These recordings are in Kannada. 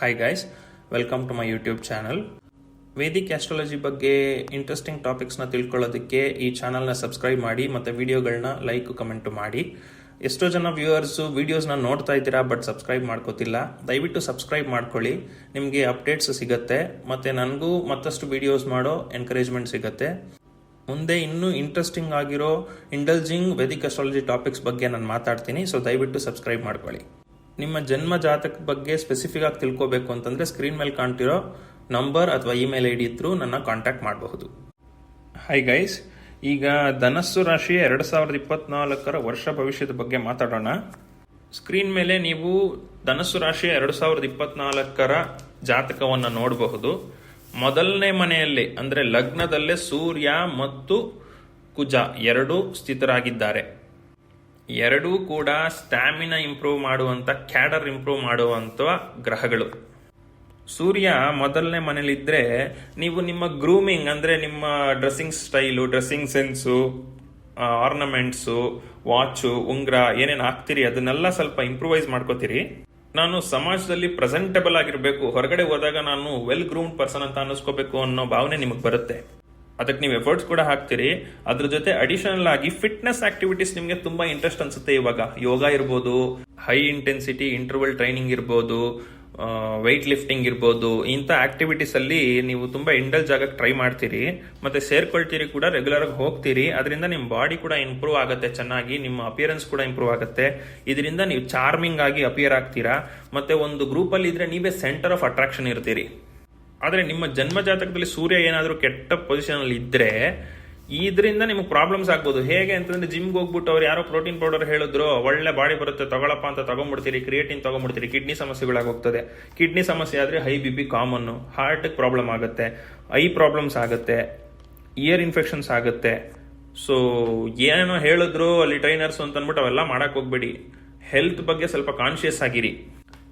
Hi guys welcome to my YouTube channel Vedic astrology ಬಗ್ಗೆ ಇಂಟ್ರೆಸ್ಟಿಂಗ್ ಟಾಪಿಕ್ಸ್ನ ತಿಳ್ಕೊಳ್ಳೋದಕ್ಕೆ ಈ ಚಾನಲ್ನ ಸಬ್ಸ್ಕ್ರೈಬ್ ಮಾಡಿ ಮತ್ತು ವೀಡಿಯೋಗಳನ್ನ ಲೈಕ್ ಕಮೆಂಟ್ ಮಾಡಿ. ಎಷ್ಟೋ ಜನ ವ್ಯೂವರ್ಸು ವೀಡಿಯೋಸ್ನ ನೋಡ್ತಾ ಇದ್ದೀರಾ ಬಟ್ ಸಬ್ಸ್ಕ್ರೈಬ್ ಮಾಡ್ಕೋತಿಲ್ಲ. ದಯವಿಟ್ಟು ಸಬ್ಸ್ಕ್ರೈಬ್ ಮಾಡ್ಕೊಳ್ಳಿ. ನಿಮಗೆ ಅಪ್ಡೇಟ್ಸ್ ಸಿಗುತ್ತೆ ಮತ್ತು ನನಗೂ ಮತ್ತಷ್ಟು ವಿಡಿಯೋಸ್ ಮಾಡೋ ಎನ್ಕರೇಜ್ಮೆಂಟ್ ಸಿಗುತ್ತೆ. ಮುಂದೆ ಇನ್ನೂ ಇಂಟ್ರೆಸ್ಟಿಂಗ್ ಆಗಿರೋ ಇಂಡಲ್ಜಿಂಗ್ ವೇದಿಕ್ ಅಸ್ಟ್ರಾಲಜಿ ಟಾಪಿಕ್ಸ್ ಬಗ್ಗೆ ನಾನು ಮಾತಾಡ್ತೀನಿ ಸೊ ದಯವಿಟ್ಟು ಸಬ್ಸ್ಕ್ರೈಬ್ ಮಾಡ್ಕೊಳ್ಳಿ. ನಿಮ್ಮ ಜನ್ಮ ಜಾತಕ ಬಗ್ಗೆ ಸ್ಪೆಸಿಫಿಕ್ ಆಗಿ ತಿಳ್ಕೋಬೇಕು ಅಂತಂದ್ರೆ ಸ್ಕ್ರೀನ್ ಮೇಲೆ ಕಾಣ್ತಿರೋ ನಂಬರ್ ಅಥವಾ ಇಮೇಲ್ ಐ ಡಿ ನನ್ನ ಕಾಂಟ್ಯಾಕ್ಟ್ ಮಾಡಬಹುದು. ಹೈ ಗೈಸ್ ಈಗ ಧನಸ್ಸು ರಾಶಿ ಎರಡು ಸಾವಿರದ ಇಪ್ಪತ್ನಾಲ್ಕರ ವರ್ಷ ಭವಿಷ್ಯದ ಬಗ್ಗೆ ಮಾತಾಡೋಣ. ಸ್ಕ್ರೀನ್ ಮೇಲೆ ನೀವು ಧನಸ್ಸು ರಾಶಿಯ ಎರಡು ಸಾವಿರದ ಇಪ್ಪತ್ನಾಲ್ಕರ ಜಾತಕವನ್ನು ನೋಡಬಹುದು. ಮೊದಲನೇ ಮನೆಯಲ್ಲಿ, ಅಂದ್ರೆ ಲಗ್ನದಲ್ಲೇ ಸೂರ್ಯ ಮತ್ತು ಕುಜ ಎರಡೂ ಸ್ಥಿತರಾಗಿದ್ದಾರೆ. ಎರಡೂ ಕೂಡ ಸ್ಟ್ಯಾಮಿನಾ ಇಂಪ್ರೂವ್ ಮಾಡುವಂಥ ಕ್ಯಾಡರ್ ಇಂಪ್ರೂವ್ ಮಾಡುವಂಥ ಗ್ರಹಗಳು. ಸೂರ್ಯ ಮೊದಲನೇ ಮನೇಲಿದ್ದರೆ ನೀವು ನಿಮ್ಮ ಗ್ರೂಮಿಂಗ್, ಅಂದರೆ ನಿಮ್ಮ dressing style, dressing sense ornaments, watch, ಉಂಗ್ರ, ಏನೇನು ಹಾಕ್ತೀರಿ, ಅದನ್ನೆಲ್ಲ ಸ್ವಲ್ಪ ಇಂಪ್ರೂವೈಸ್ ಮಾಡ್ಕೋತೀರಿ. ನಾನು ಸಮಾಜದಲ್ಲಿ ಪ್ರೆಸೆಂಟಬಲ್ ಆಗಿರಬೇಕು. ಹೊರಗಡೆ ಹೋದಾಗ ನಾನು ವೆಲ್ ಗ್ರೂಮ್ಡ್ ಪರ್ಸನ್ ಅಂತ ಅನ್ನಿಸ್ಕೋಬೇಕು ಅನ್ನೋ ಭಾವನೆ ನಿಮಗೆ ಬರುತ್ತೆ. ಅದಕ್ಕೆ ನೀವು ಎಫರ್ಟ್ಸ್ ಕೂಡ ಹಾಕ್ತೀರಿ. ಅದ್ರ ಜೊತೆ ಅಡಿಷನಲ್ ಆಗಿ ಫಿಟ್ನೆಸ್ ಆಕ್ಟಿವಿಟೀಸ್ ನಿಮಗೆ ತುಂಬಾ ಇಂಟ್ರೆಸ್ಟ್ ಅನ್ಸುತ್ತೆ ಇವಾಗ. ಯೋಗ ಇರ್ಬೋದು ಹೈ ಇಂಟೆನ್ಸಿಟಿ ಇಂಟರ್ವಲ್ ಟ್ರೈನಿಂಗ್ ಇರ್ಬೋದು ವೆಯ್ಟ್ ಲಿಫ್ಟಿಂಗ್ ಇರ್ಬೋದು, ಇಂಥ ಆಕ್ಟಿವಿಟೀಸ್ ಅಲ್ಲಿ ನೀವು ತುಂಬಾ ಇಂಡಲ್ಜ್ ಆಗಕ್ಕೆ ಟ್ರೈ ಮಾಡ್ತೀರಿ. ಮತ್ತೆ ಸೇರ್ಕೊಳ್ತೀರಿ ಕೂಡ ರೆಗ್ಯುಲರ್ ಆಗಿ ಹೋಗ್ತೀರಿ. ಅದರಿಂದ ನಿಮ್ಮ ಬಾಡಿ ಕೂಡ ಇಂಪ್ರೂವ್ ಆಗುತ್ತೆ, ಚೆನ್ನಾಗಿ ನಿಮ್ಮ ಅಪಿಯರೆನ್ಸ್ ಕೂಡ ಇಂಪ್ರೂವ್ ಆಗುತ್ತೆ. ಇದರಿಂದ ನೀವು ಚಾರ್ಮಿಂಗ್ ಆಗಿ ಅಪಿಯರ್ ಆಗ್ತೀರಾ. ಮತ್ತೆ ಒಂದು ಗ್ರೂಪ್ ಅಲ್ಲಿ ಇದ್ರೆ ನೀವೇ ಸೆಂಟರ್ ಆಫ್ ಅಟ್ರಾಕ್ಷನ್ ಇರ್ತೀರಿ. ಆದ್ರೆ ನಿಮ್ಮ ಜನ್ಮ ಜಾತಕದಲ್ಲಿ ಸೂರ್ಯ ಏನಾದರೂ ಕೆಟ್ಟ ಪೊಸಿಷನ್ ಅಲ್ಲಿ ಇದ್ರೆ, ಇದರಿಂದ ನಿಮಗೆ ಪ್ರಾಬ್ಲಮ್ಸ್ ಆಗ್ಬೋದು. ಹೇಗೆ ಅಂತಂದ್ರೆ ಜಿಮ್ಗೆ ಹೋಗ್ಬಿಟ್ಟು ಅವ್ರು ಯಾರೋ ಪ್ರೋಟೀನ್ ಪೌಡರ್ ಹೇಳಿದ್ರು, ಒಳ್ಳೆ ಬಾಡಿ ಬರುತ್ತೆ, ತಗೊಳಪ್ಪ ಅಂತ ತಗೊಂಡ್ಬಿಡ್ತೀರಿ ಕ್ರಿಯೇಟಿನ್ ತಗೊಂಡ್ಬಿಡ್ತೀರಿ ಕಿಡ್ನಿ ಸಮಸ್ಯೆಗಳಾಗೋಗ್ತದೆ. ಕಿಡ್ನಿ ಸಮಸ್ಯೆ ಆದರೆ high B P common heart problem ಆಗುತ್ತೆ ಐ ಪ್ರಾಬ್ಲಮ್ಸ್ ಆಗುತ್ತೆ ಇಯರ್ ಇನ್ಫೆಕ್ಷನ್ಸ್ ಆಗುತ್ತೆ. ಸೊ ಏನೇನೋ ಹೇಳಿದ್ರು ಅಲ್ಲಿ ಟ್ರೈನರ್ಸ್ ಅಂತ ಅಂದ್ಬಿಟ್ಟು ಅವೆಲ್ಲ ಮಾಡೋಕ್ಕೆ ಹೋಗ್ಬೇಡಿ. ಹೆಲ್ತ್ ಬಗ್ಗೆ ಸ್ವಲ್ಪ ಕಾನ್ಶಿಯಸ್ ಆಗಿರಿ.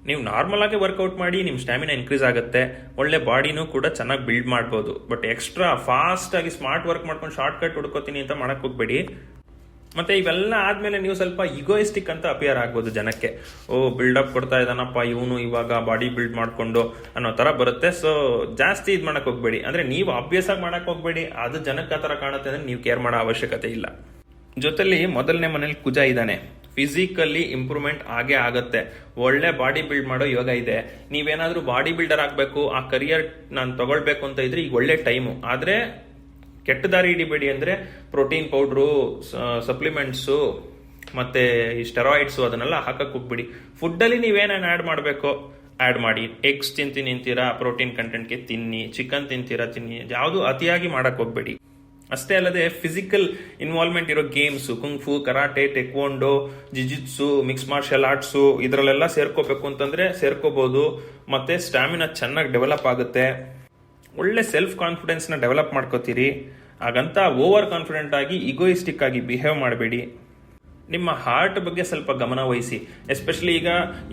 ನೀವು ನಾರ್ಮಲ್ ಆಗಿ ವರ್ಕೌಟ್ ಮಾಡಿ ನಿಮ್ಮ ಸ್ಟ್ಯಾಮಿನಾ ಇನ್ಕ್ರೀಸ್ ಆಗುತ್ತೆ, ಒಳ್ಳೆ ಬಾಡಿನೂ ಕೂಡ ಚೆನ್ನಾಗಿ ಬಿಲ್ಡ್ ಮಾಡ್ಬೋದು. ಬಟ್ ಎಕ್ಸ್ಟ್ರಾ ಫಾಸ್ಟ್ ಆಗಿ ಸ್ಮಾರ್ಟ್ ವರ್ಕ್ ಮಾಡ್ಕೊಂಡು ಶಾರ್ಟ್ ಕಟ್ ಹುಡ್ಕೋತೀನಿ ಅಂತ ಮಾಡಕ್ ಹೋಗ್ಬೇಡಿ. ಮತ್ತೆ ಇವೆಲ್ಲ ಆದ್ಮೇಲೆ ನೀವು ಸ್ವಲ್ಪ ಇಗೋಯಿಸ್ಟಿಕ್ ಅಂತ ಅಪಿಯರ್ ಆಗ್ಬೋದು ಜನಕ್ಕೆ. ಓ ಬಿಲ್ಡಪ್ ಕೊಡ್ತಾ ಇದ್ದಾನಪ್ಪ ಇವನು ಇವಾಗ ಬಾಡಿ ಬಿಲ್ಡ್ ಮಾಡಿಕೊಂಡು ಅನ್ನೋ ಥರ ಬರುತ್ತೆ. ಸೊ ಜಾಸ್ತಿ ಇದು ಮಾಡಕ್ ಹೋಗ್ಬೇಡಿ. ಅಂದ್ರೆ ನೀವು ಅಭ್ಯಾಸ ಮಾಡಕ್ ಹೋಗ್ಬೇಡಿ. ಅದು ಜನಕ್ಕೆ ಆ ಥರ ಕಾಣುತ್ತೆ ಅಂದ್ರೆ ನೀವು ಕೇರ್ ಮಾಡೋ ಅವಶ್ಯಕತೆ ಇಲ್ಲ. ಜೊತೆಲಿ ಮೊದಲನೇ ಮನೇಲಿ ಕುಜ ಇದ್ದಾನೆ. ಫಿಸಿಕಲಿ ಇಂಪ್ರೂವ್ಮೆಂಟ್ ಆಗೇ ಆಗುತ್ತೆ. ಒಳ್ಳೆ ಬಾಡಿ ಬಿಲ್ಡ್ ಮಾಡೋ ಯೋಗ ಇದೆ. ನೀವೇನಾದ್ರೂ ಬಾಡಿ ಬಿಲ್ಡರ್ ಆಗಬೇಕು, ಆ ಕರಿಯರ್ ನಾನು ತಗೊಳ್ಬೇಕು ಅಂತ ಇದ್ರೆ ಈಗ ಒಳ್ಳೆ ಟೈಮು ಆದ್ರೆ ಕೆಟ್ಟ ದಾರಿ ಹಿಡಿಬೇಡಿ ಅಂದ್ರೆ ಪ್ರೋಟೀನ್ ಪೌಡ್ರು ಸಪ್ಲಿಮೆಂಟ್ಸು ಮತ್ತೆ ಈ ಸ್ಟೆರಾಯ್ಡ್ಸು ಅದನ್ನೆಲ್ಲ ಹಾಕಕ್ ಹೋಗ್ಬಿಡಿ. ಫುಡ್ಡಲ್ಲಿ ನೀವೇನೇನು ಆ್ಯಡ್ ಮಾಡಬೇಕು? ಆ್ಯಡ್ ಮಾಡಿ. ಎಗ್ಸ್ ತಿಂತೀನಿ ಅಂತೀರಾ ಪ್ರೋಟೀನ್ ಕಂಟೆಂಟ್ಗೆ ತಿನ್ನಿ. ಚಿಕನ್ ತಿಂತೀರಾ, ತಿನ್ನಿ. ಯಾವುದು ಅತಿಯಾಗಿ ಮಾಡಕ್ ಹೋಗ್ಬೇಡಿ. ಅಷ್ಟೇ ಅಲ್ಲದೆ ಫಿಸಿಕಲ್ ಇನ್ವಾಲ್ವ್ಮೆಂಟ್ ಇರೋ games kung fu karate taekwondo jujitsu mix martial arts ಇದರಲ್ಲೆಲ್ಲ ಸೇರ್ಕೋಬೇಕು ಅಂತಂದ್ರೆ ಸೇರ್ಕೋಬಹುದು ಮತ್ತೆ ಸ್ಟ್ಯಾಮಿನಾ ಚೆನ್ನಾಗಿ ಡೆವಲಪ್ ಆಗುತ್ತೆ. ಒಳ್ಳೆ ಸೆಲ್ಫ್ ಕಾನ್ಫಿಡೆನ್ಸ್ನ ಡೆವಲಪ್ ಮಾಡ್ಕೋತೀರಿ. ಹಾಗಂತ ಓವರ್ ಕಾನ್ಫಿಡೆಂಟ್ ಆಗಿ ಇಗೋಯಿಸ್ಟಿಕ್ ಆಗಿ ಬಿಹೇವ್ ಮಾಡಬೇಡಿ. ನಿಮ್ಮ ಹಾರ್ಟ್ ಬಗ್ಗೆ ಸ್ವಲ್ಪ ಗಮನ ವಹಿಸಿ. ಎಸ್ಪೆಷಲಿ ಈಗ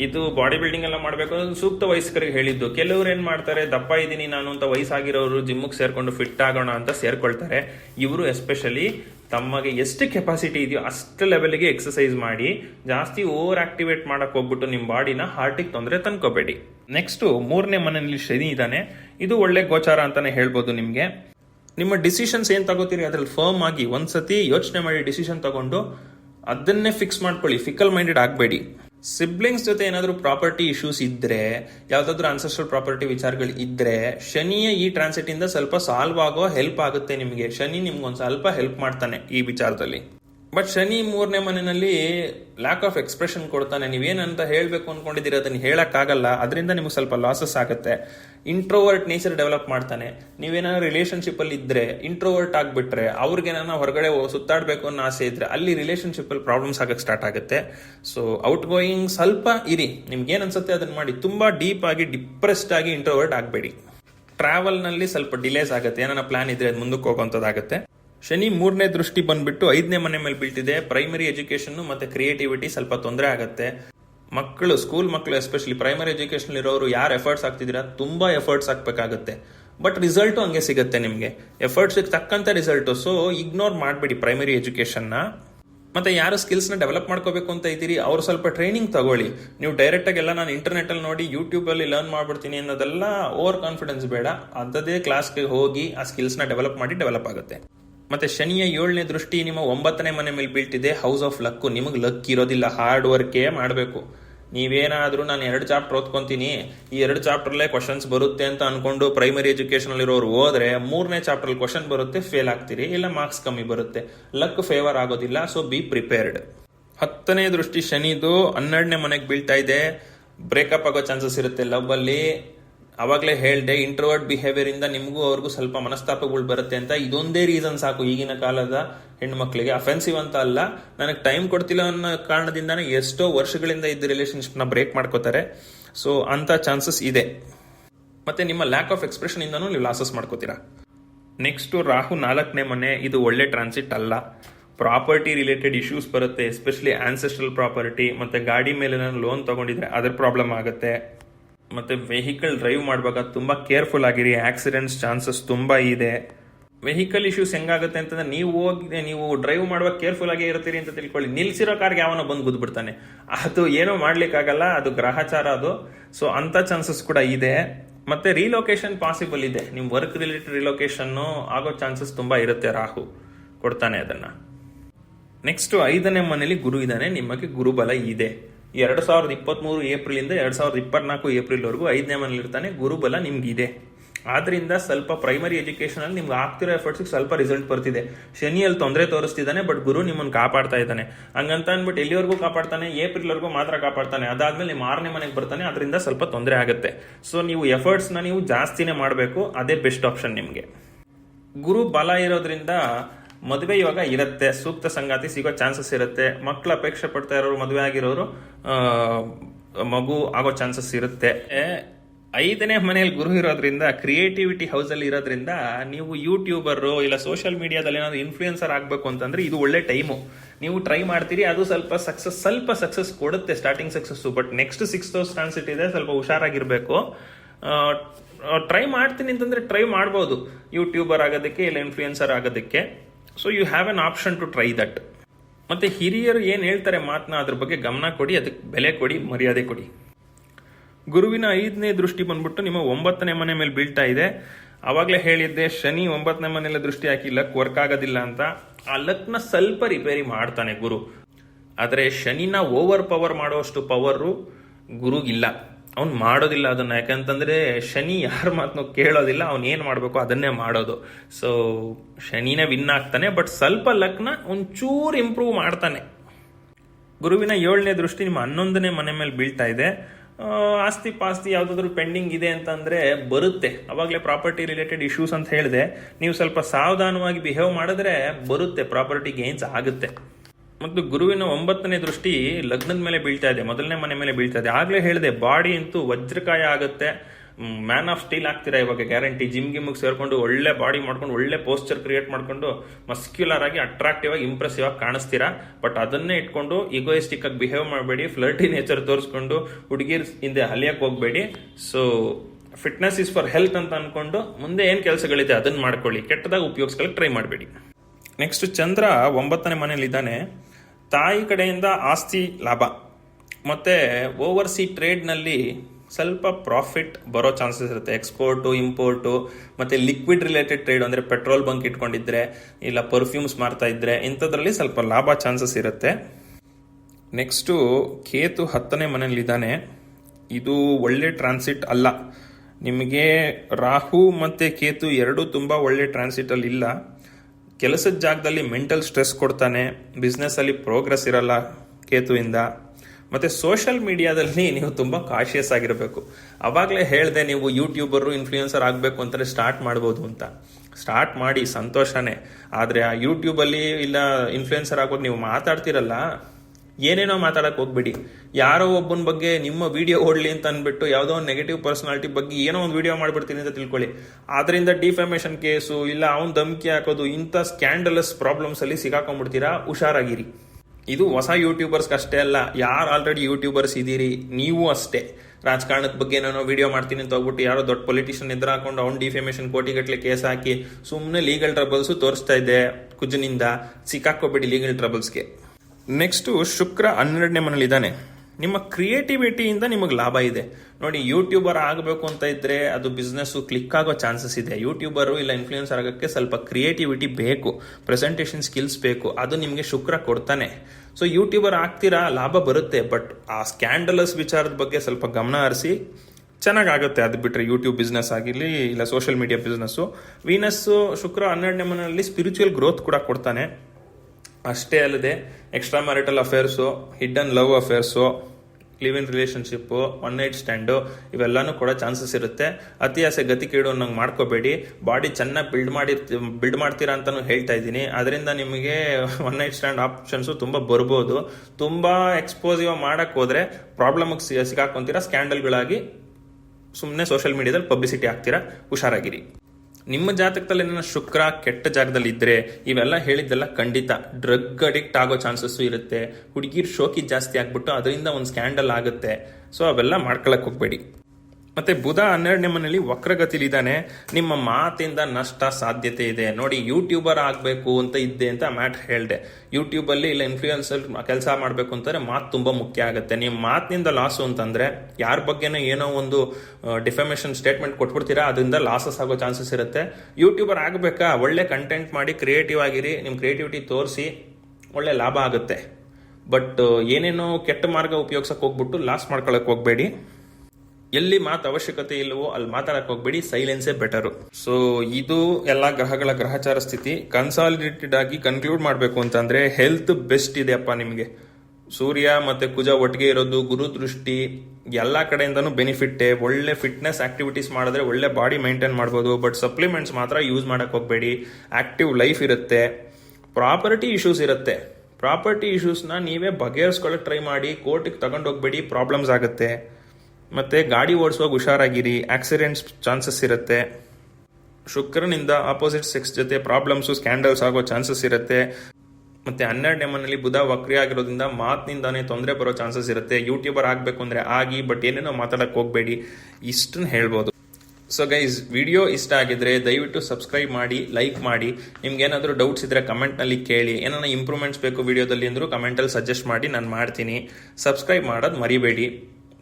ಇದು ಬಾಡಿ ಬಿಲ್ಡಿಂಗ್ ಎಲ್ಲ ಮಾಡಬೇಕು ಅಂದ್ರೆ ಸೂಕ್ತ ವಯಸ್ಕರಿಗೆ ಹೇಳಿದ್ದು. ಕೆಲವರು ಏನ್ ಮಾಡ್ತಾರೆ, ದಪ್ಪ ಇದ್ದೀನಿ ನಾನು ಅಂತ ವಯಸ್ಸಾಗಿರೋರು ಜಿಮ್ಮಿಗೆ ಸೇರ್ಕೊಂಡು ಫಿಟ್ ಆಗೋಣ ಅಂತ ಸೇರ್ಕೊಳ್ತಾರೆ. ಇವರು ಎಸ್ಪೆಷಲಿ ತಮಗೆ ಎಷ್ಟು ಕೆಪಾಸಿಟಿ ಇದೆಯೋ ಅಷ್ಟು ಲೆವೆಲ್ಗೆ ಎಕ್ಸಸೈಸ್ ಮಾಡಿ, ಜಾಸ್ತಿ ಓವರ್ ಆಕ್ಟಿವೇಟ್ ಮಾಡಕ್ ಹೋಗ್ಬಿಟ್ಟು ನಿಮ್ಮ ಬಾಡಿನ ಹಾರ್ಟಿಗೆ ತೊಂದರೆ ತಂದ್ಕೋಬೇಡಿ. ನೆಕ್ಸ್ಟ್ ಮೂರನೇ ಮನೆಯಲ್ಲಿ ಶನಿ ಇದ್ದಾನೆ. ಇದು ಒಳ್ಳೆ ಗೋಚಾರ ಅಂತಾನೆ ಹೇಳ್ಬೋದು ನಿಮಗೆ. ನಿಮ್ಮ ಡಿಸಿಷನ್ಸ್ ಏನ್ ತಗೋತೀರಿ? ಅದ್ರಲ್ಲಿ ಫರ್ಮ್ ಆಗಿ ಒಂದ್ಸತಿ ಯೋಚನೆ ಮಾಡಿ ಡಿಸಿಷನ್ ತಗೊಂಡು ಅದನ್ನೇ ಫಿಕ್ಸ್ ಮಾಡ್ಕೊಳ್ಳಿ ಫಿಕಲ್ ಮೈಂಡೆಡ್ ಆಗಬೇಡಿ. ಸಿಬ್ಲಿಂಗ್ಸ್ ಜೊತೆ ಏನಾದರೂ ಪ್ರಾಪರ್ಟಿ ಇಶ್ಯೂಸ್ ಇದ್ರೆ, ಯಾವುದಾದ್ರೂ ಅನ್ಸೆಸ್ಟ್ರಲ್ ಪ್ರಾಪರ್ಟಿ ವಿಚಾರಗಳು ಇದ್ರೆ, ಶನಿಯ ಈ ಟ್ರಾನ್ಸಿಟ್ ಇಂದ ಸ್ವಲ್ಪ ಸಾಲ್ವ್ ಆಗೋ ಹೆಲ್ಪ್ ಆಗುತ್ತೆ ನಿಮಗೆ. ಶನಿ ನಿಮ್ಗೆ ಒಂದು ಸ್ವಲ್ಪ ಹೆಲ್ಪ್ ಮಾಡ್ತಾನೆ ಈ ವಿಚಾರದಲ್ಲಿ. ಬಟ್ ಶನಿ ಮೂರನೇ ಮನೆಯಲ್ಲಿ ಲ್ಯಾಕ್ ಆಫ್ ಎಕ್ಸ್ಪ್ರೆಷನ್ ಕೊಡ್ತಾನೆ. ನೀವೇನಂತ ಹೇಳಬೇಕು ಅನ್ಕೊಂಡಿದ್ದೀರಿ, ಅದನ್ನ ಹೇಳಕ್ಕಾಗಲ್ಲ. ಅದರಿಂದ ನಿಮ್ಗೆ ಸ್ವಲ್ಪ ಲಾಸಸ್ ಆಗುತ್ತೆ. ಇಂಟ್ರೋವರ್ಟ್ ನೇಚರ್ ಡೆವಲಪ್ ಮಾಡ್ತಾನೆ. ನೀವೇನಾದ್ರು ರಿಲೇಶನ್ಶಿಪ್ ಅಲ್ಲಿ ಇದ್ರೆ ಇಂಟ್ರೋವರ್ಟ್ ಆಗಿಬಿಟ್ರೆ ಅವ್ರಿಗೇನ ಹೊರಗಡೆ ಸುತ್ತಾಡಬೇಕು ಅನ್ನೋ ಆಸೆ ಇದ್ರೆ, ಅಲ್ಲಿ ರಿಲೇಶನ್ಶಿಪ್ ಅಲ್ಲಿ ಪ್ರಾಬ್ಲಮ್ಸ್ ಆಗಕ್ಕೆ ಸ್ಟಾರ್ಟ್ ಆಗುತ್ತೆ. ಸೊ ಔಟ್ ಗೋಯಿಂಗ್ ಸ್ವಲ್ಪ ಇರಿ. ನಿಮ್ಗೆ ಏನ್ ಅನ್ಸುತ್ತೆ ಅದನ್ನ ಮಾಡಿ. ತುಂಬಾ ಡೀಪ್ ಆಗಿ ಡಿಪ್ರೆಸ್ಡ್ ಆಗಿ ಇಂಟ್ರೋವರ್ಟ್ ಆಗಬೇಡಿ. ಟ್ರಾವೆಲ್ನಲ್ಲಿ ಸ್ವಲ್ಪ ಡಿಲೇಸ್ ಆಗುತ್ತೆ. ಏನಾರ ಪ್ಲಾನ್ ಇದ್ರೆ ಅದು ಮುಂದಕ್ಕೆ ಹೋಗುವಂತದ್ದಾಗುತ್ತೆ ಶನಿ ಮೂರನೇ ದೃಷ್ಟಿ ಬಂದ್ಬಿಟ್ಟು ಐದನೇ ಮನೆ ಮೇಲೆ ಬೀಳ್ತಿದೆ. ಪ್ರೈಮರಿ ಎಜುಕೇಶನ್ ಮತ್ತೆ ಕ್ರಿಯೇಟಿವಿಟಿ ಸ್ವಲ್ಪ ತೊಂದರೆ ಆಗುತ್ತೆ. ಮಕ್ಕಳು ಸ್ಕೂಲ್ ಮಕ್ಕಳು ಎಸ್ಪೆಷಲಿ ಪ್ರೈಮರಿ ಎಜುಕೇಶನ್ ಇರೋರು ಯಾರು ಎಫರ್ಟ್ಸ್ ಆಗ್ತಿದ್ದೀರಾ ತುಂಬಾ ಎಫರ್ಟ್ಸ್ ಹಾಕ್ಬೇಕಾಗುತ್ತೆ. ಬಟ್ ರಿಸಲ್ಟು ಹಂಗೆ ಸಿಗುತ್ತೆ ನಿಮಗೆ. ಎಫರ್ಟ್ಸ್ ತಕ್ಕಂತ ರಿಸಲ್ಟು ಸೊ ಇಗ್ನೋರ್ ಮಾಡಬೇಡಿ ಪ್ರೈಮರಿ ಎಜುಕೇಶನ್ನ ಮತ್ತೆ ಯಾರು ಸ್ಕಿಲ್ಸ್ನ ಡೆವಲಪ್ ಮಾಡ್ಕೋಬೇಕು ಅಂತ ಇದ್ದೀರಿ? ಅವ್ರು ಸ್ವಲ್ಪ ಟ್ರೈನಿಂಗ್ ತಗೊಳ್ಳಿ. ನೀವು ಡೈರೆಕ್ಟಾಗಿ ಎಲ್ಲ ನಾನು ಇಂಟರ್ನೆಟಲ್ಲಿ ನೋಡಿ ಯೂಟ್ಯೂಬಲ್ಲಿ ಲರ್ನ್ ಮಾಡ್ಬಿಡ್ತೀನಿ ಅನ್ನೋದೆಲ್ಲ ಓವರ್ ಕಾನ್ಫಿಡೆನ್ಸ್ ಬೇಡ ಅಂಥದ್ದೇ ಕ್ಲಾಸ್ಗೆ ಹೋಗಿ ಆ ಸ್ಕಿಲ್ಸ್ನ ಡೆವಲಪ್ ಮಾಡಿ ಡೆವಲಪ್ ಆಗುತ್ತೆ. ಮತ್ತೆ ಶನಿಯ ಏಳನೇ ದೃಷ್ಟಿ ನಿಮ್ಮ ಒಂಬತ್ತನೇ ಮನೆ ಮೇಲೆ ಬೀಳ್ತಿದೆ. ಹೌಸ್ ಆಫ್ ಲಕ್ಕು ನಿಮಗೆ ಲಕ್ ಇರೋದಿಲ್ಲ. ಹಾರ್ಡ್ ವರ್ಕೇ ಮಾಡಬೇಕು. ನೀವೇನಾದರೂ ನಾನು ಎರಡು ಚಾಪ್ಟರ್ ಓದ್ಕೊಂತೀನಿ. ಈ ಎರಡು ಚಾಪ್ಟರ್ಲೇ ಕ್ವಶನ್ಸ್ ಬರುತ್ತೆ ಅಂತ ಅನ್ಕೊಂಡು ಪ್ರೈಮರಿ ಎಜುಕೇಷನಲ್ಲಿರೋರು ಹೋದ್ರೆ ಮೂರನೇ ಚಾಪ್ಟರ್ ಕ್ವಶನ್ ಬರುತ್ತೆ ಫೇಲ್ ಆಗ್ತೀರಿ. ಇಲ್ಲ ಮಾರ್ಕ್ಸ್ ಕಮ್ಮಿ ಬರುತ್ತೆ. ಲಕ್ ಫೇವರ್ ಆಗೋದಿಲ್ಲ. ಸೊ ಬಿ ಪ್ರಿಪೇರ್ಡ್ ಹತ್ತನೇ ದೃಷ್ಟಿ ಶನಿದು ಹನ್ನೆರಡನೇ ಮನೆಗೆ ಬೀಳ್ತಾ ಇದೆ. ಬ್ರೇಕಪ್ ಆಗೋ ಚಾನ್ಸಸ್ ಇರುತ್ತೆ. ಲವ್ ಅಲ್ಲಿ ಅವಾಗಲೇ ಹೇಳಿದೆ ಇಂಟ್ರವರ್ಟ್ ಬಿಹೇವಿಯರ್ ಇಂದ ನಿಮಗೂ ಅವ್ರಿಗೂ ಸ್ವಲ್ಪ ಮನಸ್ತಾಪಗಳು ಬರುತ್ತೆ ಅಂತ. ಇದೊಂದೇ ರೀಸನ್ ಸಾಕು ಈಗಿನ ಕಾಲದ ಹೆಣ್ಮಕ್ಳಿಗೆ. ಅಫೆನ್ಸಿವ್ ಅಂತ ಅಲ್ಲ, ನನಗೆ ಟೈಮ್ ಕೊಡ್ತಿಲ್ಲ ಅನ್ನೋ ಕಾರಣದಿಂದಾನೇ ಎಷ್ಟೋ ವರ್ಷಗಳಿಂದ ಇದ್ದ ರಿಲೇಶನ್ಶಿಪ್ನ ಬ್ರೇಕ್ ಮಾಡ್ಕೋತಾರೆ. ಸೊ ಅಂತ ಚಾನ್ಸಸ್ ಇದೆ. ಮತ್ತೆ ನಿಮ್ಮ ಲ್ಯಾಕ್ ಆಫ್ ಎಕ್ಸ್ಪ್ರೆಷನ್ ಇಂದನೂ ನೀವು ಲಾಸಸ್ ಮಾಡ್ಕೋತೀರಾ? ನೆಕ್ಸ್ಟ್ ರಾಹು ನಾಲ್ಕನೇ ಮನೆ, ಇದು ಒಳ್ಳೆ ಟ್ರಾನ್ಸಿಟ್ ಅಲ್ಲ. ಪ್ರಾಪರ್ಟಿ ರಿಲೇಟೆಡ್ ಇಶ್ಯೂಸ್ ಬರುತ್ತೆ ಎಸ್ಪೆಷಲಿ ಆನ್ಸೆಸ್ಟ್ರಲ್ ಪ್ರಾಪರ್ಟಿ ಮತ್ತೆ ಗಾಡಿ ಮೇಲೆ ಲೋನ್ ತಗೊಂಡಿದ್ರೆ ಅದರ ಪ್ರಾಬ್ಲಮ್ ಆಗುತ್ತೆ. ಮತ್ತೆ ವೆಹಿಕಲ್ ಡ್ರೈವ್ ಮಾಡುವಾಗ ತುಂಬಾ ಕೇರ್ಫುಲ್ ಆಗಿರಿ. ಆಕ್ಸಿಡೆಂಟ್ಸ್ ಚಾನ್ಸಸ್ ತುಂಬಾ ಇದೆ. ವೆಹಿಕಲ್ ಇಶ್ಯೂಸ್ ಹೆಂಗಾಗುತ್ತೆ ಅಂತಂದ್ರೆ ನೀವು ಹೋಗಿ, ನೀವು ಡ್ರೈವ್ ಮಾಡುವಾಗ ಕೇರ್ಫುಲ್ ಆಗಿ ಇರ್ತೀರಿ ಅಂತ ತಿಳ್ಕೊಳ್ಳಿ. ನಿಲ್ಸಿರೋ ಕಾರ್ಗೆ ಯಾವನೋ ಬಂದು ಗುದ್ಬಿಡ್ತಾನೆ. ಅದು ಏನೋ ಮಾಡ್ಲಿಕ್ಕಾಗಲ್ಲ, ಅದು ಗ್ರಹಚಾರ ಅದು. ಸೊ ಅಂತ ಚಾನ್ಸಸ್ ಕೂಡ ಇದೆ. ಮತ್ತೆ ರಿಲೊಕೇಶನ್ ಪಾಸಿಬಲ್ ಇದೆ. ನಿಮ್ ವರ್ಕ್ ರಿಲೇಟೆಡ್ ರಿಲೊಕೇಶನ್ ಆಗೋ ಚಾನ್ಸಸ್ ತುಂಬಾ ಇರುತ್ತೆ ರಾಹು. ಕೊಡ್ತಾನೆ ಅದನ್ನ. ನೆಕ್ಸ್ಟ್ ಐದನೇ ಮನೇಲಿ ಗುರು ಇದ್ದಾನೆ. ನಿಮಗೆ ಗುರುಬಲ ಇದೆ. ಎರಡು ಸಾವಿರದ ಇಪ್ಪತ್ಮೂರು ಏಪ್ರಿಲ್ ಇಂದ ಎರಡ್ ಸಾವಿರದ ಇಪ್ಪತ್ನಾಲ್ಕು ಏಪ್ರಿಲ್ ವರೆಗೂ ಐದನೇ ಮನೇಲಿ ಇರ್ತಾನೆ ಗುರುಬಲ ನಿಮ್ಗೆ ಇದೆ ಆದ್ರಿಂದ ಸ್ವಲ್ಪ ಪ್ರೈಮರಿ ಎಜುಕೇಶನ್ ಅಲ್ಲಿ ನಿಮ್ಗೆ ಆಗ್ತಿರೋ ಎಫರ್ಟ್ಸ್ ಸ್ವಲ್ಪ ರಿಸಲ್ಟ್ ಬರ್ತಿದೆ. ಶನಿಯಲ್ಲಿ ತೊಂದರೆ ತೋರಿಸ್ತಿದ್ದಾನೆ ಬಟ್ ಗುರು ನಿಮ್ಮನ್ನು ಕಾಪಾಡ್ತಾ ಇದ್ದಾನೆ. ಹಂಗಂತ ಅಂದ್ಬಿಟ್ಟು ಎಲ್ಲಿವರೆಗೂ ಕಾಪಾಡ್ತಾನೆ? ಏಪ್ರಿಲ್ ವರೆಗೂ ಮಾತ್ರ ಕಾಪಾಡ್ತಾನೆ. ಅದಾದ್ಮೇಲೆ ನಿಮ್ಮ ಆರನೇ ಮನೆಗೆ ಬರ್ತಾನೆ ಅದರಿಂದ ಸ್ವಲ್ಪ ತೊಂದರೆ ಆಗುತ್ತೆ. ಸೊ ನೀವು ಎಫರ್ಟ್ಸ್ನ ನೀವು ಜಾಸ್ತಿನೇ ಮಾಡಬೇಕು, ಅದೇ ಬೆಸ್ಟ್ ಆಪ್ಷನ್ ನಿಮಗೆ. ಗುರು ಬಲ ಇರೋದ್ರಿಂದ ಮದುವೆ ಇವಾಗ ಇರುತ್ತೆ. ಸೂಕ್ತ ಸಂಗಾತಿ ಸಿಗೋ ಚಾನ್ಸಸ್ ಇರುತ್ತೆ. ಮಕ್ಕಳು ಅಪೇಕ್ಷೆ ಪಡ್ತಾ ಇರೋರು, ಮದುವೆ ಆಗಿರೋರು ಮಗು ಆಗೋ ಚಾನ್ಸಸ್ ಇರುತ್ತೆ. ಐದನೇ ಮನೆಯಲ್ಲಿ ಗುರು ಇರೋದ್ರಿಂದ, ಕ್ರಿಯೇಟಿವಿಟಿ ಹೌಸ್ ಅಲ್ಲಿ ಇರೋದ್ರಿಂದ ನೀವು ಯೂಟ್ಯೂಬರ್ ಇಲ್ಲ ಸೋಷಿಯಲ್ ಮೀಡಿಯಾದಲ್ಲಿ ಏನಾದರೂ ಇನ್ಫ್ಲೂಯೆನ್ಸರ್ ಆಗಬೇಕು ಅಂತಂದ್ರೆ ಇದು ಒಳ್ಳೆ ಟೈಮು. ನೀವು ಟ್ರೈ ಮಾಡ್ತೀರಿ, ಅದು ಸ್ವಲ್ಪ ಸಕ್ಸಸ್ ಸ್ವಲ್ಪ ಸಕ್ಸಸ್ ಕೊಡುತ್ತೆ starting success. But next six transit ಇದೆ ಸ್ವಲ್ಪ ಹುಷಾರಾಗಿರಬೇಕು. ಟ್ರೈ ಮಾಡ್ತೀನಿ ಅಂತಂದ್ರೆ ಟ್ರೈ ಮಾಡ್ಬೋದು. ಯೂಟ್ಯೂಬರ್ ಆಗೋದಕ್ಕೆ ಇಲ್ಲ ಇನ್ಫ್ಲೂಯೆನ್ಸರ್ ಆಗೋದಕ್ಕೆ. So you have an option to try that ಮತ್ತೆ ಹಿರಿಯರು ಏನ್ ಹೇಳ್ತಾರೆ ಮಾತನ್ನ ಅದ್ರ ಬಗ್ಗೆ ಗಮನ ಕೊಡಿ, ಅದಕ್ಕೆ ಬೆಲೆ ಕೊಡಿ, ಮರ್ಯಾದೆ ಕೊಡಿ. ಗುರುವಿನ ಐದನೇ ದೃಷ್ಟಿ ಬಂದ್ಬಿಟ್ಟು ನಿಮ್ಮ ಒಂಬತ್ತನೇ ಮನೆ ಮೇಲೆ ಬೀಳ್ತಾ ಇದೆ. ಅವಾಗಲೇ ಹೇಳಿದ್ದೆ, ಶನಿ ಒಂಬತ್ತನೇ ಮನೆಯಲ್ಲ ದೃಷ್ಟಿ ಹಾಕಿ ಲಕ್ ವರ್ಕ್ ಆಗೋದಿಲ್ಲ ಅಂತ. ಆ ಲಕ್ನ ಸ್ವಲ್ಪ ರಿಪೇರಿ ಮಾಡ್ತಾನೆ ಗುರು. ಆದರೆ ಶನಿನ ಓವರ್ ಪವರ್ ಮಾಡುವಷ್ಟು ಪವರು ಗುರುಗಿಲ್ಲ. ಅವ್ನು ಮಾಡೋದಿಲ್ಲ ಅದನ್ನ. ಯಾಕಂತಂದ್ರೆ ಶನಿ ಯಾರ ಮಾತನ್ನು ಕೇಳೋದಿಲ್ಲ, ಅವ್ನು ಏನು ಮಾಡಬೇಕು ಅದನ್ನೇ ಮಾಡೋದು. ಸೊ ಶನಿನೇ ವಿನ್ ಆಗ್ತಾನೆ ಬಟ್ ಸ್ವಲ್ಪ ಲಕ್ನ ಒಂಚೂರು ಇಂಪ್ರೂವ್ ಮಾಡ್ತಾನೆ. ಗುರುವಿನ ಏಳನೇ ದೃಷ್ಟಿ ನಿಮ್ಮ ಹನ್ನೊಂದನೇ ಮನೆ ಮೇಲೆ ಬೀಳ್ತಾ ಇದೆ. ಆಸ್ತಿ ಪಾಸ್ತಿ ಯಾವ್ದಾದ್ರು ಪೆಂಡಿಂಗ್ ಇದೆ ಅಂತಂದ್ರೆ ಬರುತ್ತೆ. ಅವಾಗಲೇ ಪ್ರಾಪರ್ಟಿ ರಿಲೇಟೆಡ್ ಇಶ್ಯೂಸ್ ಅಂತ ಹೇಳಿದೆ. ನೀವು ಸ್ವಲ್ಪ ಸಾವಧಾನವಾಗಿ ಬಿಹೇವ್ ಮಾಡಿದ್ರೆ ಬರುತ್ತೆ ಪ್ರಾಪರ್ಟಿ ಗೇನ್ಸ್ ಆಗುತ್ತೆ. ಮತ್ತು ಗುರುವಿನ ಒಂಬತ್ತನೇ ದೃಷ್ಟಿ ಲಗ್ನದ ಮೇಲೆ ಬೀಳ್ತಾ ಇದೆ, ಮೊದಲನೇ ಮನೆ ಮೇಲೆ ಬೀಳ್ತಾ ಇದೆ. ಆಗ್ಲೇ ಹೇಳಿದೆ ಬಾಡಿ ಅಂತೂ ವಜ್ರಕಾಯ ಆಗುತ್ತೆ. ಮ್ಯಾನ್ ಆಫ್ ಸ್ಟೀಲ್ ಆಗ್ತೀರಾ ಇವಾಗ ಗ್ಯಾರಂಟಿ ಜಿಮ್ ಗಿಮ್ಗೆ ಸೇರ್ಕೊಂಡು ಒಳ್ಳೆ ಬಾಡಿ ಮಾಡ್ಕೊಂಡು, ಒಳ್ಳೆ ಪೋಸ್ಚರ್ ಕ್ರಿಯೇಟ್ ಮಾಡ್ಕೊಂಡು ಮಸ್ಕ್ಯುಲರ್ ಆಗಿ ಅಟ್ರಾಕ್ಟಿವ್ ಆಗಿ ಇಂಪ್ರೆಸಿವ್ ಆಗಿ ಕಾಣಿಸ್ತೀರಾ? ಬಟ್ ಅದನ್ನೇ ಇಟ್ಕೊಂಡು ಈಗೋಯಿಸ್ಟಿಕ್ ಆಗಿ ಬಿಹೇವ್ ಮಾಡಬೇಡಿ ಫ್ಲರ್ಟಿ ನೇಚರ್ ತೋರಿಸ್ಕೊಂಡು ಹುಡುಗಿರ್ ಹಿಂದೆ ಹಲಿಯಕ್ಕೆ ಹೋಗಬೇಡಿ. So fitness is for health ಅಂತ ಅನ್ಕೊಂಡು ಮುಂದೆ ಏನು ಕೆಲಸಗಳಿದೆ ಅದನ್ನ ಮಾಡ್ಕೊಳ್ಳಿ. ಕೆಟ್ಟದಾಗ ಉಪಯೋಗಿಸ್ಕೊಳ್ಳಿ ಟ್ರೈ ಮಾಡಬೇಡಿ. ನೆಕ್ಸ್ಟ್ ಚಂದ್ರ ಒಂಬತ್ತನೇ ಮನೇಲಿ ಇದ್ದಾನೆ ತಾಯಿ ಕಡೆಯಿಂದ ಆಸ್ತಿ ಲಾಭ. ಮತ್ತೆ ಓವರ್ ಸಿ ಟ್ರೇಡ್ನಲ್ಲಿ ಸ್ವಲ್ಪ ಪ್ರಾಫಿಟ್ ಬರೋ ಚಾನ್ಸಸ್ ಇರುತ್ತೆ. ಎಕ್ಸ್ಪೋರ್ಟು ಇಂಪೋರ್ಟು ಮತ್ತೆ ಲಿಕ್ವಿಡ್ ರಿಲೇಟೆಡ್ ಟ್ರೇಡ್ ಅಂದರೆ ಪೆಟ್ರೋಲ್ ಬಂಕ್ ಇಟ್ಕೊಂಡಿದ್ರೆ, ಇಲ್ಲ ಪರ್ಫ್ಯೂಮ್ಸ್ ಮಾರ್ತಾ ಇದ್ರೆ, ಇಂಥದ್ರಲ್ಲಿ ಸ್ವಲ್ಪ ಲಾಭ ಚಾನ್ಸಸ್ ಇರುತ್ತೆ. ನೆಕ್ಸ್ಟು ಕೇತು ಹತ್ತನೇ ಮನೆಯಲ್ಲಿದ್ದಾನೆ ಇದು ಒಳ್ಳೆ ಟ್ರಾನ್ಸಿಟ್ ಅಲ್ಲ. ನಿಮಗೆ ರಾಹು ಮತ್ತು ಕೇತು ಎರಡೂ ತುಂಬ ಒಳ್ಳೆ ಟ್ರಾನ್ಸಿಟಲ್ಲಿ ಇಲ್ಲ. ಕೆಲಸದ ಜಾಗದಲ್ಲಿ ಮೆಂಟಲ್ ಸ್ಟ್ರೆಸ್ ಕೊಡ್ತಾನೆ ಬಿಸ್ನೆಸ್ಸಲ್ಲಿ ಪ್ರೋಗ್ರೆಸ್ ಇರಲ್ಲ ಕೇತುವಿಂದ. ಮತ್ತು ಸೋಷಲ್ ಮೀಡಿಯಾದಲ್ಲಿ ನೀವು ತುಂಬ ಕಾಶಿಯಸ್ ಆಗಿರಬೇಕು. ಅವಾಗಲೇ ಹೇಳಿದೆ ನೀವು ಯೂಟ್ಯೂಬರು ಇನ್ಫ್ಲೂಯೆನ್ಸರ್ ಆಗಬೇಕು ಅಂತಲೇ ಸ್ಟಾರ್ಟ್ ಮಾಡ್ಬೋದು ಅಂತ. ಸ್ಟಾರ್ಟ್ ಮಾಡಿ ಸಂತೋಷನೇ. ಆದರೆ ಆ ಯೂಟ್ಯೂಬಲ್ಲಿ ಇಲ್ಲ ಇನ್ಫ್ಲೂಯೆನ್ಸರ್ ಆಗೋದು ನೀವು ಮಾತಾಡ್ತಿರಲ್ಲ ಏನೇನೋ ಮಾತಾಡಕ್ ಹೋಗ್ಬೇಡಿ. ಯಾರೋ ಒಬ್ಬನ ಬಗ್ಗೆ ನಿಮ್ಮ ವಿಡಿಯೋ ಓಡಲಿ ಅಂತ ಅಂದ್ಬಿಟ್ಟು ಯಾವುದೋ ಒಂದು ನೆಗೆಟಿವ್ ಪರ್ಸನಾಲಿಟಿ ಬಗ್ಗೆ ಏನೋ ಒಂದು ವಿಡಿಯೋ ಮಾಡಿಬಿಡ್ತೀನಿ ಅಂತ ತಿಳ್ಕೊಳ್ಳಿ. ಆದ್ರಿಂದ ಡಿಫಾಮೇಷನ್ ಕೇಸು, ಇಲ್ಲ ಅವ್ನು ಧಮಕಿ ಹಾಕೋದು, ಇಂಥ ಸ್ಕ್ಯಾಂಡಲಸ್ ಪ್ರಾಬ್ಲಮ್ಸಲ್ಲಿ ಸಿಗಾಕೊಂಡ್ಬಿಡ್ತೀರಾ? ಹುಷಾರಾಗಿರಿ. ಇದು ಹೊಸ ಯೂಟ್ಯೂಬರ್ಸ್ಗೆ ಅಷ್ಟೇ ಅಲ್ಲ, ಯಾರು ಆಲ್ರೆಡಿ ಯೂಟ್ಯೂಬರ್ಸ್ ಇದ್ದೀರಿ ನೀವು ಅಷ್ಟೇ. ರಾಜಕಾರಣದ ಬಗ್ಗೆ ನಾನು ವಿಡಿಯೋ ಮಾಡ್ತೀನಿ ಅಂತ ಹೋಗ್ಬಿಟ್ಟು ಯಾರೋ ದೊಡ್ಡ ಪೊಲಿಟಿಷಿಯನ್ ಎದುರು ಹಾಕೊಂಡು ಅವ್ನು ಡಿಫೇಮೇಷನ್ ಕೋಟಿಗಟ್ಟಲೆ ಕೇಸ್ ಹಾಕಿ ಸುಮ್ಮನೆ ಲೀಗಲ್ ಟ್ರಬಲ್ಸು ತೋರಿಸ್ತಾ ಇದ್ದೆ ಕುಜನಿಂದ. ಸಿಕ್ಕಾಕೋಬೇಡಿ ಲೀಗಲ್ ಟ್ರಬಲ್ಸ್ಗೆ ನೆಕ್ಸ್ಟು ಶುಕ್ರ ಹನ್ನೆರಡನೇ ಮನೇಲಿದ್ದಾನೆ ನಿಮ್ಮ ಕ್ರಿಯೇಟಿವಿಟಿಯಿಂದ ನಿಮಗೆ ಲಾಭ ಇದೆ. ನೋಡಿ ಯೂಟ್ಯೂಬರ್ ಆಗಬೇಕು ಅಂತ ಇದ್ರೆ ಅದು ಬಿಸ್ನೆಸ್ ಕ್ಲಿಕ್ ಆಗೋ ಚಾನ್ಸಸ್ ಇದೆ. ಯೂಟ್ಯೂಬರು ಇಲ್ಲ ಇನ್ಫ್ಲೂಯೆನ್ಸರ್ ಆಗೋಕ್ಕೆ ಸ್ವಲ್ಪ ಕ್ರಿಯೇಟಿವಿಟಿ ಬೇಕು. ಪ್ರೆಸೆಂಟೇಷನ್ ಸ್ಕಿಲ್ಸ್ ಬೇಕು. ಅದು ನಿಮಗೆ ಶುಕ್ರ ಕೊಡ್ತಾನೆ. ಸೊ ಯೂಟ್ಯೂಬರ್ ಆಗ್ತೀರಾ? ಲಾಭ ಬರುತ್ತೆ. ಬಟ್ ಆ ಸ್ಕ್ಯಾಂಡಲಸ್ ವಿಚಾರದ ಬಗ್ಗೆ ಸ್ವಲ್ಪ ಗಮನ ಹರಿಸಿ, ಚೆನ್ನಾಗಾಗುತ್ತೆ. ಅದು ಬಿಟ್ಟರೆ ಯೂಟ್ಯೂಬ್ ಬಿಸ್ನೆಸ್ ಆಗಿರಲಿ, ಇಲ್ಲ social media business Venus Shukra ಹನ್ನೆರಡನೇ ಮನೆಯಲ್ಲಿ ಸ್ಪಿರಿಚುವಲ್ ಗ್ರೋತ್ ಕೂಡ ಕೊಡ್ತಾನೆ. ಅಷ್ಟೇ ಅಲ್ಲದೆ extra marital affairs hidden love affairs live in relationship one night stand ಇವೆಲ್ಲನೂ ಕೂಡ ಚಾನ್ಸಸ್ ಇರುತ್ತೆ. ಅತಿ ಆಸೆ ಗತಿ ಕೇಡು ನಂಗೆ ಮಾಡ್ಕೋಬೇಡಿ. ಬಾಡಿ ಚೆನ್ನಾಗಿ ಬಿಲ್ಡ್ ಮಾಡಿ ಬಿಲ್ಡ್ ಮಾಡ್ತೀರಾ ಅಂತಲೂ ಹೇಳ್ತಾ ಇದ್ದೀನಿ. ಅದರಿಂದ ನಿಮಗೆ ಒನ್ ನೈಟ್ ಸ್ಟ್ಯಾಂಡ್ ಆಪ್ಷನ್ಸು ತುಂಬ ಬರ್ಬೋದು. ತುಂಬ ಎಕ್ಸ್ಪೋಸಿವ್ ಮಾಡಕ್ಕೆ ಹೋದ್ರೆ ಪ್ರಾಬ್ಲಮ್ಗೆ ಸಿಗಾಕೊಂತೀರಾ ಸ್ಕ್ಯಾಂಡಲ್ಗಳಾಗಿ ಸುಮ್ಮನೆ ಸೋಷಿಯಲ್ ಮೀಡಿಯಾದಲ್ಲಿ ಪಬ್ಲಿಸಿಟಿ ಆಗ್ತೀರಾ ಹುಷಾರಾಗಿರಿ. ನಿಮ್ಮ ಜಾತಕದಲ್ಲಿ ನನ್ನ ಶುಕ್ರ ಕೆಟ್ಟ ಜಾಗದಲ್ಲಿ ಇದ್ರೆ ಇವೆಲ್ಲ ಹೇಳಿದ್ದೆಲ್ಲ ಖಂಡಿತ. ಡ್ರಗ್ ಅಡಿಕ್ಟ್ ಆಗೋ ಚಾನ್ಸಸ್ ಇರುತ್ತೆ. ಹುಡುಗಿರ್ ಶೋಕಿ ಜಾಸ್ತಿ ಆಗ್ಬಿಟ್ಟು ಅದರಿಂದ ಒಂದು ಸ್ಕ್ಯಾಂಡಲ್ ಆಗುತ್ತೆ. ಸೊ ಅವೆಲ್ಲ ಮಾಡ್ಕೊಳಕ್ ಹೋಗ್ಬೇಡಿ. ಮತ್ತೆ ಬುಧ ಹನ್ನೆರಡನೇ ಮನೆಯಲ್ಲಿ ವಕ್ರಗತಿಲಿದ್ದಾನೆ ನಿಮ್ಮ ಮಾತಿಂದ ನಷ್ಟ ಸಾಧ್ಯತೆ ಇದೆ. ನೋಡಿ ಯೂಟ್ಯೂಬರ್ ಆಗಬೇಕು ಅಂತ ಇದ್ದೆ ಅಂತ ಮ್ಯಾಟ್ ಹೇಳಿದೆ. ಯೂಟ್ಯೂಬಲ್ಲಿ ಇಲ್ಲ ಇನ್ಫ್ಲೂಯೆನ್ಸರ್ ಕೆಲಸ ಮಾಡಬೇಕು ಅಂತಂದ್ರೆ ಮಾತು ತುಂಬ ಮುಖ್ಯ ಆಗುತ್ತೆ. ನಿಮ್ಮ ಮಾತಿನಿಂದ ಲಾಸು ಅಂತಂದ್ರೆ, ಯಾರ ಬಗ್ಗೆನೋ ಏನೋ ಒಂದು ಡಿಫಮೇಷನ್ ಸ್ಟೇಟ್ಮೆಂಟ್ ಕೊಟ್ಬಿಡ್ತೀರಾ, ಅದರಿಂದ ಲಾಸಸ್ ಆಗೋ ಚಾನ್ಸಸ್ ಇರುತ್ತೆ. ಯೂಟ್ಯೂಬರ್ ಆಗಬೇಕಾ? ಒಳ್ಳೆ ಕಂಟೆಂಟ್ ಮಾಡಿ ಕ್ರಿಯೇಟಿವ್ ಆಗಿರಿ ನಿಮ್ಮ ಕ್ರಿಯೇಟಿವಿಟಿ ತೋರಿಸಿ, ಒಳ್ಳೆ ಲಾಭ ಆಗುತ್ತೆ. ಬಟ್ ಏನೇನೋ ಕೆಟ್ಟ ಮಾರ್ಗ ಉಪಯೋಗಿಸಕ್ಕೆ ಹೋಗ್ಬಿಟ್ಟು ಲಾಸ್ ಮಾಡ್ಕೊಳಕ್ ಹೋಗ್ಬೇಡಿ. ಎಲ್ಲಿ ಮಾತು ಅವಶ್ಯಕತೆ ಇಲ್ಲವೋ ಅಲ್ಲಿ ಮಾತಾಡಕ್ ಹೋಗ್ಬೇಡಿ ಸೈಲೆನ್ಸೇ ಬೆಟರು ಸೊ ಇದು ಎಲ್ಲ ಗ್ರಹಗಳ ಗ್ರಹಚಾರ ಸ್ಥಿತಿ. ಕನ್ಸಾಲಿಡೇಟೆಡ್ ಆಗಿ ಕನ್ಕ್ಲೂಡ್ ಮಾಡಬೇಕು ಅಂತಂದ್ರೆ ಹೆಲ್ತ್ ಬೆಸ್ಟ್ ಇದೆಯಪ್ಪ ನಿಮಗೆ. ಸೂರ್ಯ ಮತ್ತೆ ಕುಜ ಒಟ್ಟಿಗೆ ಇರೋದು, ಗುರು ದೃಷ್ಟಿ, ಎಲ್ಲ ಕಡೆಯಿಂದನೂ ಬೆನಿಫಿಟ್ಟೆ ಒಳ್ಳೆ ಫಿಟ್ನೆಸ್ ಆಕ್ಟಿವಿಟೀಸ್ ಮಾಡಿದ್ರೆ ಒಳ್ಳೆ ಬಾಡಿ ಮೈಂಟೈನ್ ಮಾಡ್ಬೋದು. ಬಟ್ ಸಪ್ಲಿಮೆಂಟ್ಸ್ ಮಾತ್ರ ಯೂಸ್ ಮಾಡಕ್ ಹೋಗ್ಬೇಡಿ. ಆಕ್ಟಿವ್ ಲೈಫ್ ಇರುತ್ತೆ. ಪ್ರಾಪರ್ಟಿ ಇಶ್ಯೂಸ್ ಇರುತ್ತೆ. ಪ್ರಾಪರ್ಟಿ ಇಶ್ಯೂಸ್ನ ನೀವೇ ಬಗೆಹರಿಸ್ಕೊಳ್ಳೋಕೆ ಟ್ರೈ ಮಾಡಿ. ಕೋರ್ಟಿಗೆ ತಗೊಂಡೋಗ್ಬೇಡಿ ಪ್ರಾಬ್ಲಮ್ಸ್ ಆಗುತ್ತೆ. ಮತ್ತೆ ಗಾಡಿ ಓಡಿಸುವಾಗ ಹುಷಾರಾಗಿರಿ ಆಕ್ಸಿಡೆಂಟ್ಸ್ ಚಾನ್ಸಸ್ ಇರುತ್ತೆ. ಶುಕ್ರನಿಂದ ಆಪೋಸಿಟ್ ಸೆಕ್ಸ್ ಜೊತೆ ಪ್ರಾಬ್ಲಮ್ಸ್ ಸ್ಕ್ಯಾಂಡಲ್ಸ್ ಆಗೋ ಚಾನ್ಸಸ್ ಇರುತ್ತೆ. ಮತ್ತೆ ಹನ್ನೆರಡನೇ ಮನೆಯಲ್ಲಿ ಬುಧ ವಕ್ರಿ ಆಗಿರೋದ್ರಿಂದ ಮಾತಿನಿಂದಾನೇ ತೊಂದರೆ ಬರೋ ಚಾನ್ಸಸ್ ಇರುತ್ತೆ. ಯೂಟ್ಯೂಬರ್ ಆಗಬೇಕು ಅಂದ್ರೆ ಆಗಿ ಬಟ್ ಏನೇನೋ ಮಾತಾಡಕ್ಕೆ ಹೋಗಬೇಡಿ. ಇಷ್ಟನ್ನು ಹೇಳ್ಬೋದು. ಸೊ ಗೈಸ್ ವಿಡಿಯೋ ಇಷ್ಟ ಆಗಿದ್ರೆ ದಯವಿಟ್ಟು ಸಬ್ಸ್ಕ್ರೈಬ್ ಮಾಡಿ ಲೈಕ್ ಮಾಡಿ. ನಿಮ್ಗೆ ಏನಾದರೂ ಡೌಟ್ಸ್ ಇದ್ರೆ ಕಮೆಂಟ್ನಲ್ಲಿ ಕೇಳಿ. ಏನಾರ ಇಂಪ್ರೂವ್ಮೆಂಟ್ಸ್ ಬೇಕು ವಿಡಿಯೋದಲ್ಲಿ ಅಂದರೂ ಕಮೆಂಟಲ್ಲಿ ಸಜೆಸ್ಟ್ ಮಾಡಿ, ನಾನು ಮಾಡ್ತೀನಿ. ಸಬ್ಸ್ಕ್ರೈಬ್ ಮಾಡೋದು ಮರಿಬೇಡಿ.